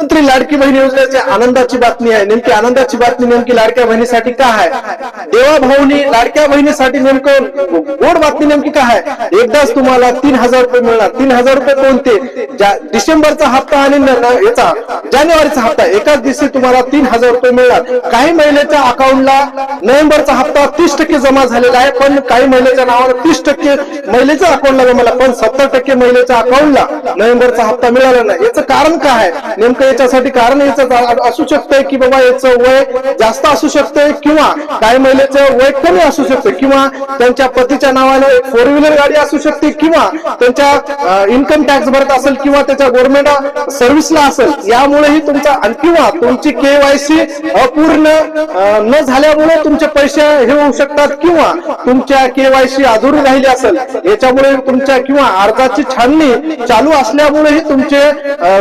मुख्यमंत्री लाडकी बहीण योजनेची आनंदाची बातमी आहे. नेमकी आनंदाची बातमी नेमकी लाडक्या बहिणीसाठी काय आहे? देवा भाऊनी लाडक्या बहिणीसाठी नेमकं गोड बातमी नेमकी काय आहे? एकदाच तुम्हाला तीन हजार रुपये मिळणार. तीन हजार रुपये कोणते? डिसेंबरचा हप्ता आणि याचा जानेवारीचा हप्ता. एकाच दिवशी तुम्हाला तीन हजार रुपये मिळणार. काही महिन्याच्या अकाउंटला नोव्हेंबरचा हप्ता तीस टक्के जमा झालेला आहे पण काही महिलेच्या नावावर तीस टक्के महिलेच्या अकाउंटला जमाला पण सत्तर टक्के महिलेच्या अकाउंटला नोव्हेंबरचा हप्ता मिळाला नाही. याचं कारण काय आहे? नेमकं याच्यासाठी कारण याचं असू शकतंय की बाबा याचं वय जास्त असू शकतंय किंवा काही महिलेचं वय कमी असू शकतं किंवा त्यांच्या पतीच्या नावाने फोर व्हीलर गाडी असू शकते किंवा त्यांच्या इन्कम टॅक्स भरत असेल किंवा त्याच्या गव्हर्नमेंट सर्व्हिसला असेल यामुळेही तुमचा किंवा तुमची केवायसी अपूर्ण न झाल्यामुळे तुमचे पैसे हे होऊ शकतात किंवा तुमच्या केवायसी अधुरी राहिली असेल याच्यामुळे तुमच्या किंवा अर्जाची छाननी चालू असल्यामुळेही तुमचे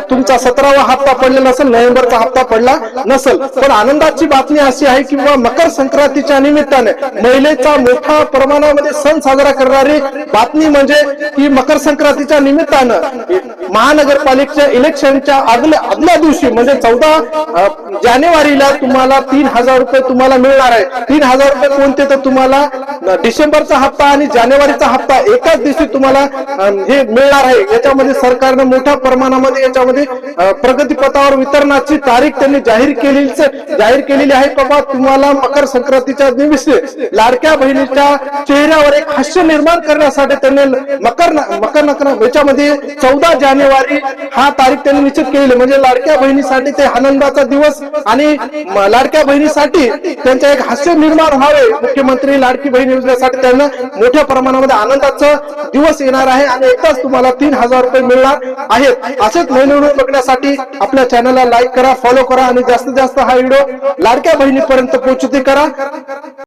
तुमचा सतरावा हप्ता पडलेला नसेल नोव्हेंबरचा हप्ता पडला नसेल. पण आनंदाची बातमी अशी आहे की बाबा मकर संक्रांतीच्या निमित्ताने महिलेचा मोठ्या प्रमाणामध्ये सण साजरा करणारी बातमी म्हणजे की मकर संक्रांतीच्या निमित्तानं महानगरपालिकेच्या इलेक्शनच्या आदल्या आदल्या दिवशी म्हणजे चौदा जानेवारीला तुम्हाला तीन हजार रुपये तुम्हाला मिळणार आहे तीन हजार रुपये कोणते? तर तुम्हाला डिसेंबरचा हप्ता आणि जानेवारीचा हप्ता एकाच दिवशी तुम्हाला हे मिळणार आहे. याच्यामध्ये सरकारनं मोठ्या प्रमाणामध्ये याच्यामध्ये प्रगतीपथावर वितरणाची तारीख त्यांनी जाहीर केलेली जाहीर केलेली आहे. बाबा तुम्हाला मकर संक्रांतीच्या दिवशी लाडक्या बहिणीच्या चेहऱ्यावर एक हास्य निर्माण करण्यासाठी त्यांनी मकर मकर नकर याच्यामध्ये चौदा जानेवारी हा तारीख त्यांनी निश्चित केली म्हणजे लाडक्या बहिणीसाठी ते आनंदाचा दिवस आणि लाडक्या बहिणीसाठी त्यांच्या एक हास्य निर्माण व्हावे. मुख्यमंत्री लाडकी बहीण योजनेसाठी त्यांना मोठ्या प्रमाणामध्ये आनंदाचा दिवस येणार आहे आणि एकदाच तुम्हाला तीन हजार रुपये मिळणार आहेत. असेच नवीन बघण्यासाठी आपल्या चॅनलला लाईक करा फॉलो करा आणि जास्तीत जास्त हा व्हिडिओ लाडक्या बहिणीपर्यंत पोहोचते करा.